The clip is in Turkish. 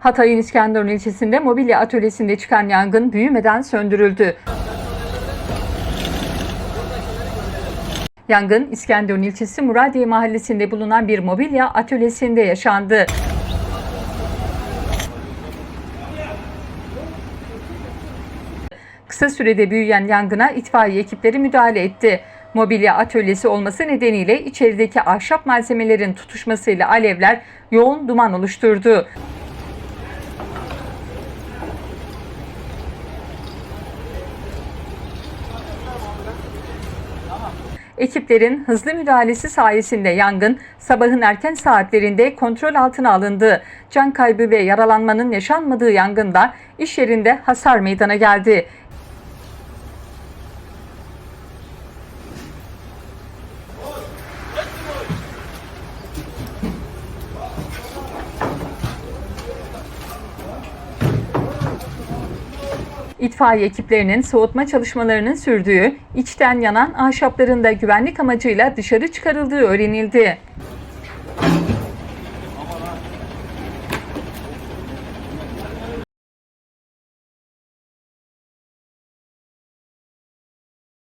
Hatay'ın İskenderun ilçesinde mobilya atölyesinde çıkan yangın büyümeden söndürüldü. Yangın İskenderun ilçesi Muradiye mahallesinde bulunan bir mobilya atölyesinde yaşandı. Kısa sürede büyüyen yangına itfaiye ekipleri müdahale etti. Mobilya atölyesi olması nedeniyle içerideki ahşap malzemelerin tutuşmasıyla alevler yoğun duman oluşturdu. Ekiplerin hızlı müdahalesi sayesinde yangın sabahın erken saatlerinde kontrol altına alındı. Can kaybı ve yaralanmanın yaşanmadığı yangında iş yerinde hasar meydana geldi. İtfaiye ekiplerinin soğutma çalışmalarının sürdüğü, içten yanan ahşapların da güvenlik amacıyla dışarı çıkarıldığı öğrenildi.